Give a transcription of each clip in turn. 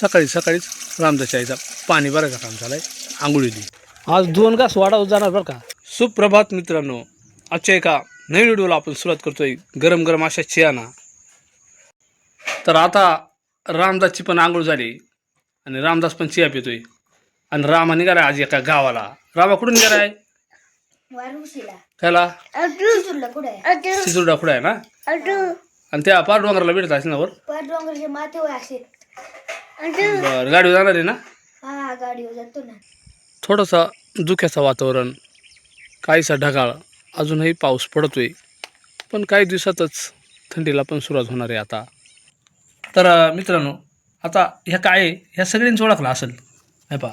सकाळी सकाळीच रामदासच्या आईचा पाणी भरायचं काम झालंय. आंघोळीली आज दोन घास वाढावं जाणार बरं का? सुप्रभात मित्रांनो. आजच्या एका नवीन व्हिडिओला आपण सुरुवात करतोय. गरम गरम अशा चियाना. तर आता रामदासची पण आंघोळ झाली आणि रामदास पण चिया पितोय. आणि रामा निघाला आज एका गावाला. रामा कुठून निघालाय त्याला? आहे चिचुरडा कुठं? आहे ना? आणि त्या पार डोंगराला भेटत असेल ना वर? डोंगरचे बरं गाडीवर जाणार आहे ना? हा गाडीवर जातो ना. थोडंसं धुक्याचं वातावरण काहीसा ढगाळ अजूनही पाऊस पडतोय. पण काही दिवसातच थंडीला पण सुरुवात होणार आहे आता. तर मित्रांनो आता ह्या काय आहे, ह्या सगळ्यांचं ओळखलं असेल. हे पहा.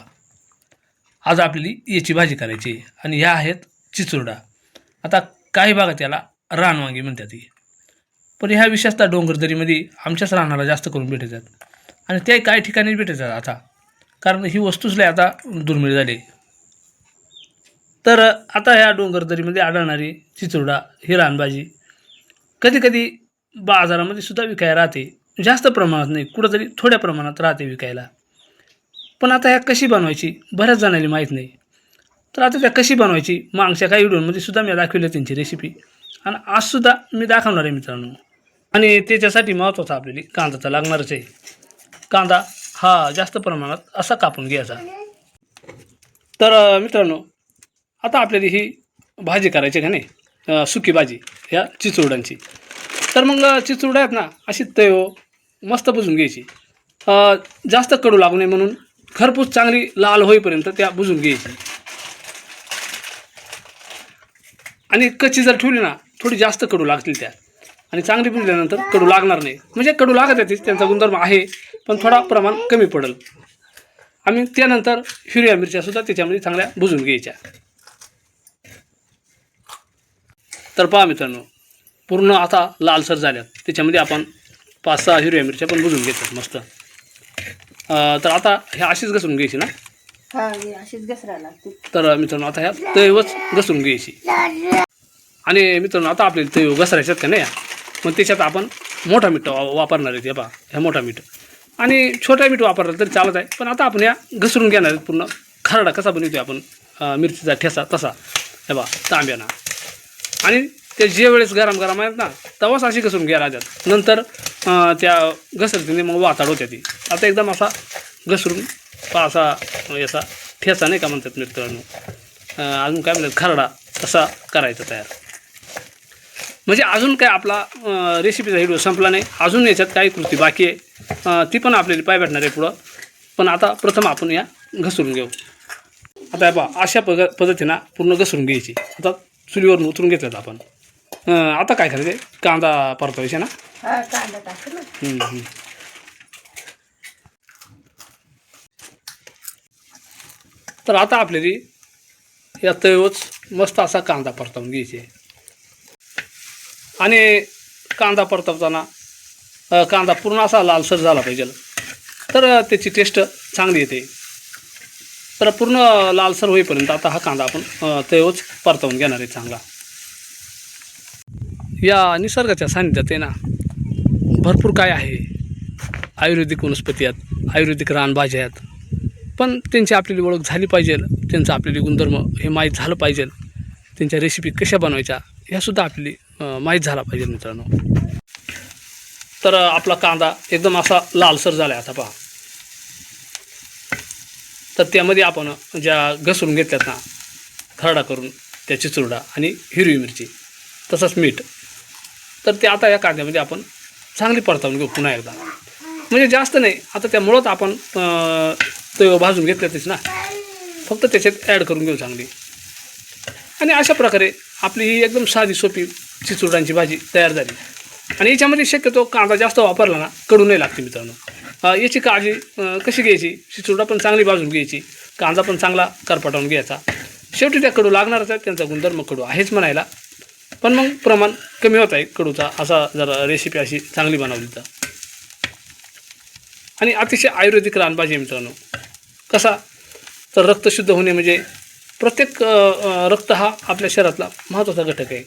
आज आपल्याली याची भाजी करायची. आणि ह्या आहेत चिचुरडा. आता काही भागात याला रानवांगी म्हणतात पण ह्या विशेषतः डोंगरदरीमध्ये आमच्याच रानाला जास्त करून भेटतात. आणि ते काही ठिकाणी भेटतात आता? कारण ही वस्तूच लय आता दुर्मिळ झाली. तर आता ह्या डोंगरदरीमध्ये आढळणारी चिचुरडा ही रानभाजी कधीकधी बाजारामध्ये सुद्धा विकायला राहते. जास्त प्रमाणात नाही कुठंतरी थोड्या प्रमाणात राहते विकायला. पण आता ह्या कशी बनवायची? बऱ्याच जणांनी माहीत नाही. तर आता त्या कशी बनवायची? मागच्या काही व्हिडिओमध्ये सुद्धा मी दाखवली त्यांची रेसिपी आणि आजसुद्धा मी दाखवणार आहे मित्रांनो. आणि त्याच्यासाठी महत्त्वाचं आपल्याला कांदा तर लागणारच आहे. कांदा हा जास्त प्रमाणात असा कापून घ्यायचा. तर मित्रांनो आता आपल्याला ही भाजी करायची का नाही? सुकी भाजी ह्या चिचुरड्यांची. तर मग अ, आहेत ना अशी तयो मस्त बुजून घ्यायची. जास्त कडू लागू नये म्हणून खरपूस चांगली लाल होईपर्यंत त्या बुजून घ्यायची. आणि कच्ची जर ठेवली ना थोडी जास्त कडू लागतील त्या. आणि चांगली बुजल्यानंतर कडू लागणार नाही. म्हणजे कडू लागत येते त्यांचा गुणधर्म आहे पण थोडा प्रमाण कमी पडेल. आम्ही त्यानंतर हिरव्या मिरच्या सुद्धा त्याच्यामध्ये चांगल्या भुजून घ्यायच्या. तर पहा मित्रांनो पूर्ण आता लालसर झाल्यात. त्याच्यामध्ये आपण पाच सहा हिरव्या मिरच्या पण भुजून घेतात मस्त. तर आता ह्या अशीच घसरून घ्यायची ना? अशीच तर मित्रांनो आता ह्या तैवच घसरून घ्यायची. आणि मित्रांनो आता आपले तैव घसरायच्यात का नाही? मग त्याच्यात आपण मोठा मीठ वा- वापरणार आहेत हे पहा ह्या मोठा मीठ. आणि छोटा मीठ वापरला तरी चालत आहे. पण आता आपण या घसरून घेणार आहेत पूर्ण. खरडा कसा बनवतो आपण? मिरचीचा ठेसा तसा. हे बा तांब्याना. आणि ते जे वेळेस गरम गरम आहेत ना तवाच अशी घसरून घ्या राज्यात नंतर त्या घसरतीने मग वाताड होत्या ती. आता एकदम असा घसरून असा याचा ठेसा नाही का म्हणतात मित्रांनो? अजून काय म्हणतात? खरडा तसा करायचा तयार? म्हणजे अजून काय आपला रेसिपीचा व्हिडिओ संपला नाही. अजून याच्यात काही कृती बाकी आहे. ती पण आपल्याला पाय भेटणार आहे पुढं. पण आता प्रथम आपण या घसरून घेऊ. आता पहा अशा पग पद्धतीनं पूर्ण घसरून घ्यायची. आता चुलीवरून उतरून घेतल्यात आपण. आता काय करायचं कांदा परतवायचे ना? हा. तर आता आपल्याला या तळीवच मस्त असा कांदा परतवून घ्यायचे आणि कांदा परतवताना कांदा पूर्ण असा लालसर झाला पाहिजे. तर त्याची टेस्ट चांगली येते. तर पूर्ण लालसर होईपर्यंत आता हा कांदा आपण तेवच परतवून घेणार आहे चांगला. या निसर्गाच्या सान्निध्यात आहे ना भरपूर काय आहे. आयुर्वेदिक वनस्पती आहेत आयुर्वेदिक रानभाज्या आहेत. पण त्यांची आपल्याला ओळख झाली पाहिजे त्यांचं आपल्याला गुणधर्म हे माहीत झालं पाहिजे. त्यांच्या रेसिपी कशा बनवायच्या ह्यासुद्धा आपली माहीत झाला पाहिजे मित्रांनो. तर आपला कांदा एकदम असा लालसर झाला आहे आता पहा. तर त्यामध्ये आपण ज्या घसरून घेतल्यात ना खरडा करून त्याची चुरडा आणि हिरवी मिरची तसंच मीठ. तर ते आता या कांद्यामध्ये आपण चांगली परतावून घेऊ पुन्हा एकदा. म्हणजे जास्त नाही आता त्या मुळात आपण तो भाजून घेतल्यातच ना. फक्त त्याच्यात ॲड करून घेऊ चांगली. आणि अशा प्रकारे आपली ही एकदम साधी सोपी चिचुरडांची भाजी तयार झाली. आणि याच्यामध्ये शक्यतो कांदा जास्त वापरला ना कडू नाही लागते मित्रांनो. याची काळजी कशी घ्यायची? चिचुरडा पण चांगली भाजून घ्यायची कांदा पण चांगला करपटावून घ्यायचा. शेवटी त्या कडू लागणारच आहे त्यांचा गुणधर्म कडू आहेच म्हणायला. पण मग प्रमाण कमी होत आहे कडूचा असा जरा रेसिपी अशी चांगली बनवली तर. आणि अतिशय आयुर्वेदिक रानभाजी आहे मित्रांनो. कसा? तर रक्त शुद्ध होणे म्हणजे प्रत्येक रक्त हा आपल्या शरीरातला महत्त्वाचा घटक आहे.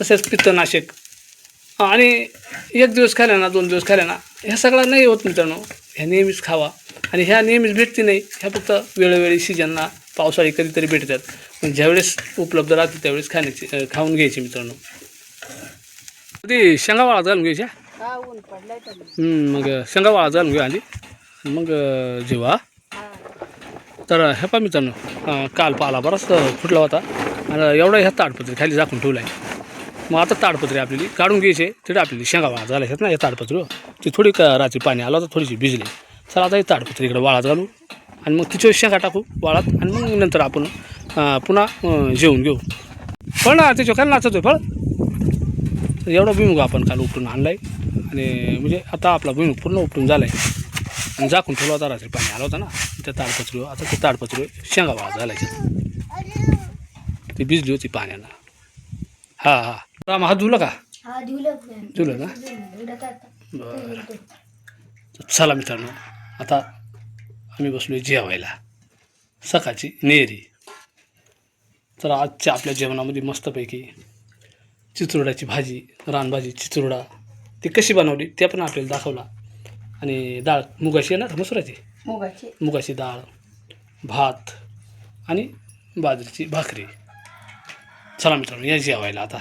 तसेच पित्तनाशक. आणि एक दिवस खाल्ला ना दोन दिवस खाल्ला ना ह्या सगळा नाही होत मित्रांनो. ह्या नेहमीच खावा. आणि ह्या नेहमीच भेटते नाही ह्या फक्त वेळोवेळी सीजनला पावसाळी कधीतरी भेटतात. पण ज्यावेळेस उपलब्ध राहते त्यावेळेस खाण्याची खाऊन घ्यायची मित्रांनो. ते शेंगा वाळत घालून घ्यायच्या? मग शेंगा वाळत घालून घ्या आधी. मग अं, जेवा. तर हे पा मित्रांनो काल पाला बराच फुटला होता. आणि एवढा ह्या ताडपत्री खाली झाकून ठेवला आहे मग आता ताडपत्री आपल्याला काढून घ्यायचे तिथे आपल्याला शेंगा वाळा घालायच्यात ना या ताडपत्रीवर हो. ती थोडी का रात्री पाणी आलं होतं थोडीशी भिजली. तर आता ही ताडपत्री इकडे वाळात घालू आणि मग तिच्यावर शेंगा टाकू वाळात आणि मग नंतर आपण पुन्हा जेवून घेऊ. फळ ना त्याच्यावर काय नाचतो फळ? एवढा भुईमुग आपण काल उपटून आणला आहे आणि म्हणजे आता आपला भुईमुग पूर्ण उपटून झाला आहे आणि झाकून ठेवला होता रात्री पाणी आलं होतं ना त्या ताडपत्रीवर हो. आता ते ताडपत्रीवर हो, शेंगा वाळा झाला ती भिजली होती पाण्यानं. हां हां. राम हात धुला का? हा दिवलं धुलं ना? बरं. चला मित्रांनो आता आम्ही बसलो जेवायला. सकाळची नेरी तर आजच्या आपल्या जेवणामध्ये मस्तपैकी चिचुरड्याची भाजी रानभाजी चिचुरडा ती कशी बनवली ते पण आपल्याला दाखवला. आणि डाळ मुगाची आहे ना मसुराची? मुगाची. मुगाची डाळ भात आणि बाजरीची भाकरी. चला मित्रांनो या जेवायला आता.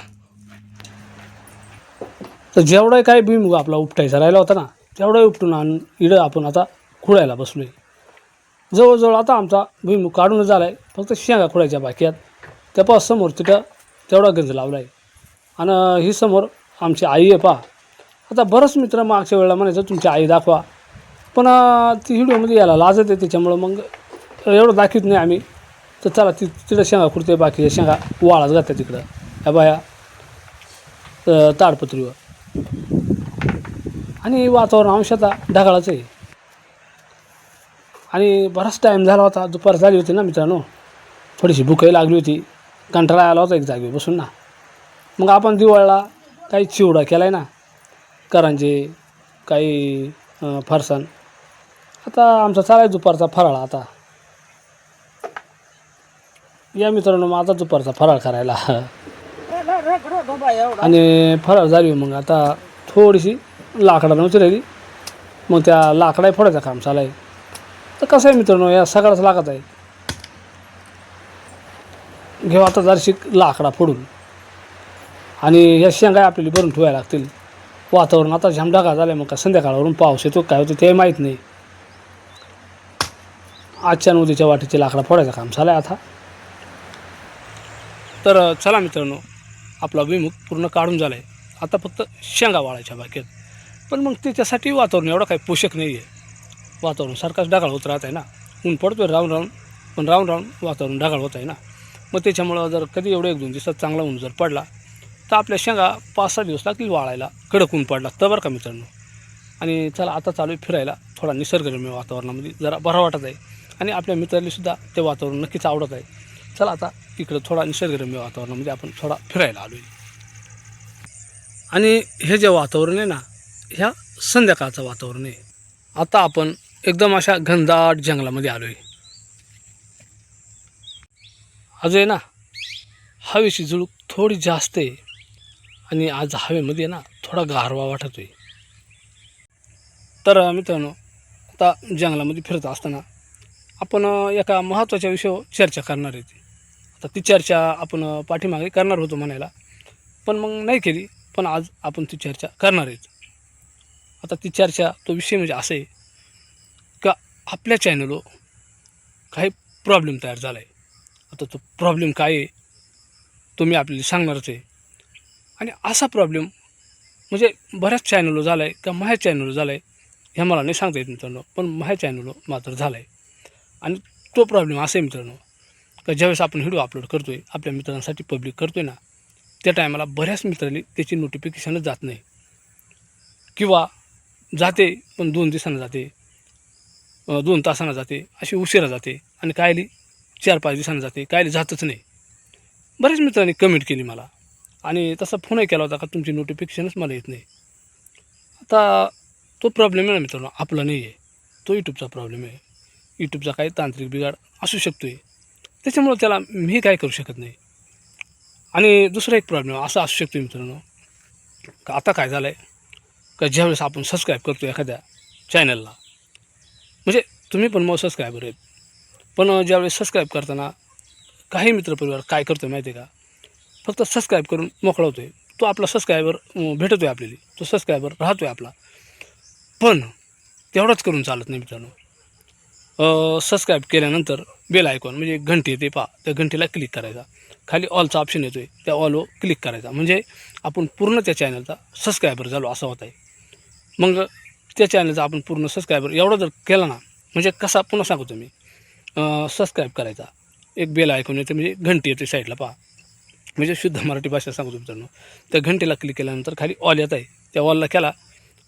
तर जेवढा काय भुईमुग आपला उपटायचा राहिला होता ना तेवढा उपटून आण इडं आपण आता खुळायला बसलो आहे जवळजवळ आता आमचा भुईमुग काढूनच झाला आहे फक्त शेंगा खुळायच्या बाकी आहेत. त्यापास समोर तिथं तेवढा गंज लावला आहे आणि ही समोर आमची आई आहे पा आता बरंच मित्र मागच्या वेळेला म्हणायचं तुमची आई दाखवा. पण ती व्हिडिओमध्ये यायला लाजत आहे त्याच्यामुळं मग एवढं दाखवत नाही आम्ही. तर चला ति तिथं शेंगा खुडते बाकी शेंगा वाळाच घातल्या तिकडं. ह्या बाया ताडपत्रीवर. आणि वातावरण अंशता ढगाळाचं आहे. आणि बराच टाईम झाला होता दुपार झाली होती ना मित्रांनो. थोडीशी भूकही लागली होती. कंटाळा आला होता एक जागी बसून ना. मग आपण दिवाळीला काही चिवडा केला आहे ना. करंजे काही अं, फरसाण. आता आमचा चालाय दुपारचा फराळ आता. या मित्रांनो मग आता दुपारचा फराळ करायला. आणि फराळ झाली मग आता थोडीशी लाकडा नव्हती राहिली मग त्या लाकडाही फोडायचं काम चालू आहे. तर कसं आहे मित्रांनो या सगळाच लागत आहे. घेऊ आता जरशी लाकडा फोडून. आणि या शेंगा आपल्याला भरून ठेवायला लागतील. वातावरण आता झमडाका झालं मग का संध्याकाळवरून पाऊस येतो काय होतं ते माहीत नाही. आजच्या उद्याच्या वाटेचे लाकडा फोडायचं काम चालू आहे आता. तर चला मित्रांनो आपला विमुख पूर्ण काढून झाला आहे आता फक्त शेंगा वाळायच्या बाकी पण मग त्याच्यासाठी वातावरण एवढं काही पोषक नाही आहे वातावरण सारखाच ढगाळ होत राहत आहे ना. ऊन पडतोय राहून राहून पण राहून राहून वातावरण ढगाळ होत आहे ना. मग त्याच्यामुळं जर कधी एवढं एक दोन दिवसात चांगला ऊन जर पडला तर आपल्या शेंगा पाच सहा दिवस लागतील वाळायला. कडक ऊन पडला तर बरं का मित्रांनो. आणि चला आता चालू आहे फिरायला. थोडा निसर्गरम्य वातावरणामध्ये जरा बरा वाटत आहे. आणि आपल्या मित्रांनीसुद्धा ते वातावरण नक्कीच आवडत आहे. चला आता इकडं थोडा निसर्गरम्य वातावरणामध्ये म्हणजे आपण थोडा फिरायला आलो आहे आणि हे जे वातावरण आहे ना ह्या संध्याकाळचं वातावरण आहे. आता आपण एकदम अशा घनदाट जंगलामध्ये आलो आहे आज आहे ना हवेची झुळूक थोडी जास्त आहे. आणि आज हवेमध्ये ना थोडा गारवा वाटत आहे तर मित्रांनो आता जंगलामध्ये फिरत असताना आपण एका महत्त्वाच्या विषयावर चर्चा करणार आहे आता ती चर्चा आपण पाठीमागे करणार होतो म्हणायला. पण मग नाही केली पण आज आपण ती चर्चा करणार आहेत. आता ती चर्चा तो विषय म्हणजे असं आहे का आपल्या चॅनलवर काही प्रॉब्लेम तयार झाला आहे आता तो प्रॉब्लेम काय आहे तो मी आपल्याला सांगणारच आहे. आणि असा प्रॉब्लेम म्हणजे बऱ्याच चॅनलवर झाला आहे का माझ्या चॅनलवर झाला आहे हे मला नाही सांगता येत मित्रांनो. पण माझ्या चॅनलवर मात्र झाला आहे आणि तो प्रॉब्लेम असा आहे मित्रांनो का ज्यावेळेस आपण व्हिडिओ अपलोड करतो आहे आपल्या मित्रांसाठी पब्लिक करतो आहे ना त्या टायमाला बऱ्याच मित्रांनी त्याची नोटिफिकेशनच जात नाही. किंवा जाते पण दोन दिवसानं जाते दोन तासांना जाते अशी उशिरा जाते आणि कायली चार पाच दिवसानं जाते कायली जातच नाही. बऱ्याच मित्रांनी कमेंट केली मला आणि तसा फोनही केला होता का तुमची नोटिफिकेशनच मला येत नाही. आता तो प्रॉब्लेम आहे ना मित्रांनो आपला नाही आहे तो यूट्यूबचा प्रॉब्लेम आहे. यूट्यूबचा काही तांत्रिक बिघाड असू शकतो आहे त्याच्यामुळं त्याला मी काय करू शकत नाही. आणि दुसरा एक प्रॉब्लेम असा असू शकतो मित्रांनो का आता काय झालं आहे का ज्यावेळेस आपण सबस्क्राईब करतो एखाद्या चॅनलला म्हणजे तुम्ही पण मग सबस्क्रायबर आहेत. पण ज्यावेळेस सबस्क्राईब करताना काही मित्रपरिवार काय करतो माहिती आहे का? फक्त सबस्क्राईब करून मोकळा होतो आहे तो आपला सबस्क्रायबर भेटतो आहे आपल्याला. तो सबस्क्रायबर राहतो आहे आपला. पण तेवढंच करून चालत नाही मित्रांनो. सबस्क्राईब केल्यानंतर बेल आयकॉन म्हणजे घंटी येते पहा त्या घंटीला क्लिक करायचा. खाली ऑलचा ऑप्शन येतो आहे त्या ऑलवर क्लिक करायचा. म्हणजे आपण पूर्ण त्या चॅनलचा सबस्क्रायबर झालो असं होत आहे मग त्या चॅनलचा आपण पूर्ण सबस्क्रायबर एवढा जर केला ना म्हणजे कसा पुन्हा सांगतो मी सबस्क्राईब करायचा. एक बेल आयकॉन येते म्हणजे घंटी येते साईडला पहा. म्हणजे शुद्ध मराठी भाषा सांगतो मित्रांनो त्या घंटेला क्लिक केल्यानंतर खाली ऑल येत आहे त्या ऑलला केला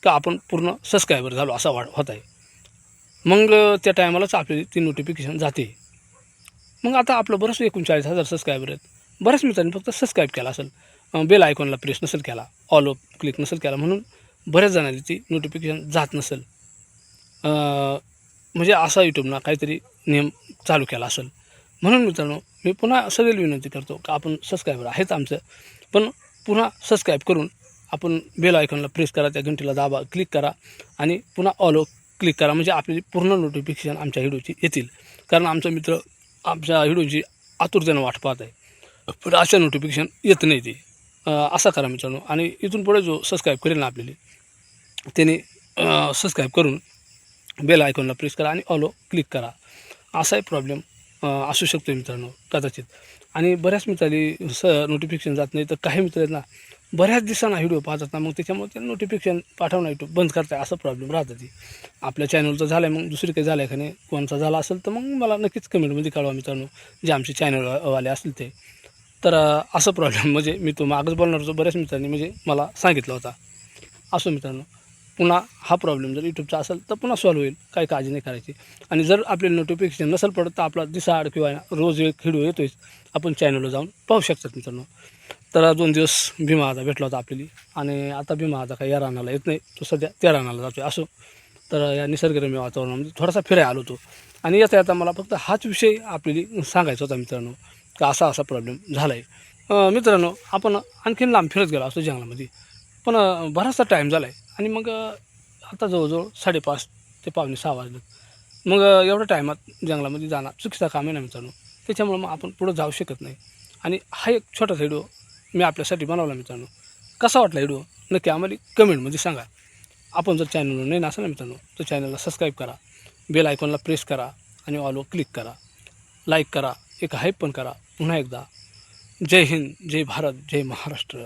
का आपण पूर्ण सबस्क्रायबर झालो असा वाढ होत आहे मग त्या टायमालाच आपली ती नोटिफिकेशन जाते. मग आता आपलं बरंच एकोणचाळीस हजार सबस्क्रायबर आहेत. बऱ्याच मित्रांनी फक्त सबस्क्राईब केला असेल. बेल आयकॉनला प्रेस नसेल केला ऑल ऑफ क्लिक नसेल केला म्हणून बऱ्याच जणांनी ती नोटिफिकेशन जात नसेल. म्हणजे असा यूट्यूबनं काहीतरी नियम चालू केला असेल. म्हणून मित्रांनो मी पुन्हा सगळी विनंती करतो का आपण सबस्क्रायबर आहेत आमचं पण पुन्हा सबस्क्राईब करून आपण बेल आयकॉनला प्रेस करा त्या घंटीला दाबा क्लिक करा आणि पुन्हा ऑल क्लिक करा म्हणजे आपली पूर्ण नोटिफिकेशन आमच्या व्हिडिओची येतील. कारण आमचा मित्र आमच्या व्हिडिओची आतुरतेनं वाट पाहत आहे. पण अशा नोटिफिकेशन येत नाही ते. असा करा मित्रांनो. आणि इथून पुढे जो सबस्क्राईब करेल ना आपल्याला त्याने सबस्क्राईब करून बेल आयकॉनला प्रेस करा आणि ऑलो क्लिक करा. असाही प्रॉब्लेम असू शकतो मित्रांनो कदाचित. आणि बऱ्याच मित्रांनी स नोटिफिकेशन जात नाही तर काही मित्र आहेत ना बऱ्याच दिवसांना व्हिडिओ पाहतात ना मग त्याच्यामुळे ते नोटिफिकेशन पाठवणं यूट्यूब बंद करताय असा प्रॉब्लेम राहतं ती. आपल्या चॅनलचं झालं आहे मग दुसरी काही झालं आहे का नाही कोणचा झाला असेल तर मग मला नक्कीच कमेंटमध्ये कळवा मित्रांनो जे आमचे चॅनलवाले असतील ते. तर असं प्रॉब्लेम म्हणजे मी तो मागच बोलणार होतो बऱ्याच मित्रांनी म्हणजे मला सांगितला होता. असो मित्रांनो पुन्हा हा प्रॉब्लेम जर यूट्यूबचा असेल तर पुन्हा सॉल्व्ह होईल काही काळजी नाही करायची. आणि जर आपल्याला नोटिफिकेशन नसेल पडत तर आपला दिसाआड किंवा रोज एक व्हिडिओ येतोच आपण चॅनलला जाऊन पाहू शकतात मित्रांनो. तर दोन दिवस भीमा आता भेटला होता आपल्याला. आणि आता भीमा आता काही या रानाला येत नाही. तो सध्या त्या रानाला जातो आहे असो. तर या निसर्गरम्य वातावरणामध्ये म्हणजे थोडासा फिरायला आलो होतो. आणि येता येता मला फक्त हाच विषय आपल्याला सांगायचा होता मित्रांनो का असा असा प्रॉब्लेम झाला आहे मित्रांनो आपण आणखीन लांब फिरत गेलो असतो जंगलामध्ये. पण बराचसा टाईम झाला आहे आणि मग आता जवळजवळ साडेपाच ते पावणे सहा वाजलेत. मग एवढ्या टायमात जंगलामध्ये जाणं चुकीचा काम आहे ना मित्रांनो. त्याच्यामुळं मग आपण पुढं जाऊ शकत नाही. आणि हा एक छोटा व्हिडिओ मी आपल्यासाठी बनवला मित्रांनो. कसा वाटला व्हिडिओ? नक्की आम्हाला कमेंटमध्ये सांगा. आपण जर चॅनलवर नाही नसेल ना मित्रांनो तर चॅनलला सबस्क्राईब करा. बेल आयकॉनला प्रेस करा आणि ऑलवर क्लिक करा. लाईक करा एक हाईप पण करा. पुन्हा एकदा जय हिंद जय भारत जय महाराष्ट्र.